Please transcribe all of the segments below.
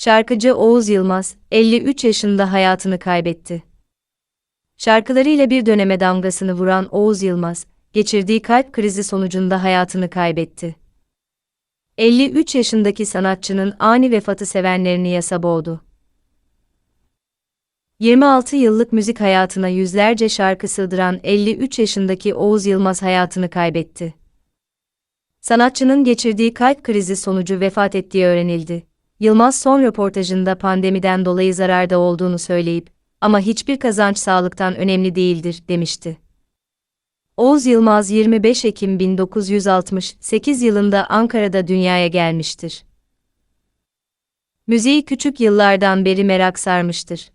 Şarkıcı Oğuz Yılmaz, 53 yaşında hayatını kaybetti. Şarkılarıyla bir döneme damgasını vuran Oğuz Yılmaz, geçirdiği kalp krizi sonucunda hayatını kaybetti. 53 yaşındaki sanatçının ani vefatı sevenlerini yasa boğdu. 26 yıllık müzik hayatına yüzlerce şarkı sığdıran 53 yaşındaki Oğuz Yılmaz hayatını kaybetti. Sanatçının geçirdiği kalp krizi sonucu vefat ettiği öğrenildi. Yılmaz son röportajında pandemiden dolayı zararda olduğunu söyleyip, ama hiçbir kazanç sağlıktan önemli değildir, demişti. Oğuz Yılmaz 25 Ekim 1968 yılında Ankara'da dünyaya gelmiştir. Müziği küçük yıllardan beri merak sarmıştır.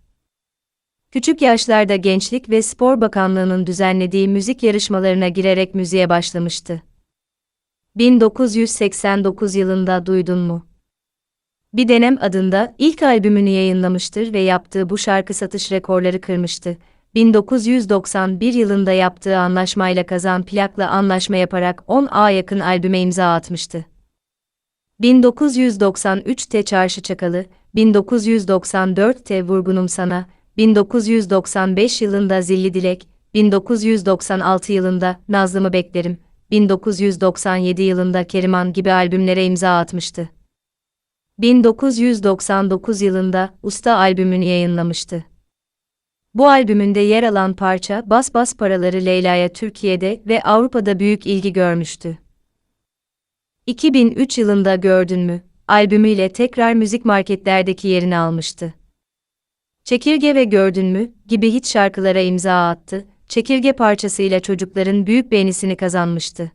Küçük yaşlarda Gençlik ve Spor Bakanlığı'nın düzenlediği müzik yarışmalarına girerek müziğe başlamıştı. 1989 yılında Duydun mu? Bir Denem adında ilk albümünü yayınlamıştır ve yaptığı bu şarkı satış rekorları kırmıştı. 1991 yılında yaptığı anlaşmayla kazan plakla anlaşma yaparak 10A yakın albüme imza atmıştı. 1993'te Çarşı Çakalı, 1994'te Vurgunum Sana, 1995 yılında Zilli Dilek, 1996 yılında Nazlımı Beklerim, 1997 yılında Keriman gibi albümlere imza atmıştı. 1999 yılında Usta albümünü yayınlamıştı. Bu albümünde yer alan parça Bas Bas Paraları Leyla'ya Türkiye'de ve Avrupa'da büyük ilgi görmüştü. 2003 yılında Gördün mü? albümüyle tekrar müzik marketlerdeki yerini almıştı. Çekirge ve Gördün mü? gibi hit şarkılara imza attı, Çekirge parçasıyla çocukların büyük beğenisini kazanmıştı.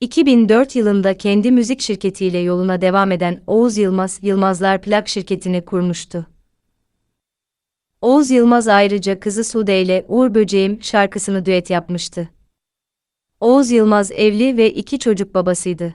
2004 yılında kendi müzik şirketiyle yoluna devam eden Oğuz Yılmaz, Yılmazlar Plak şirketini kurmuştu. Oğuz Yılmaz ayrıca kızı Sude ile Uğur Böceğim şarkısını düet yapmıştı. Oğuz Yılmaz evli ve iki çocuk babasıydı.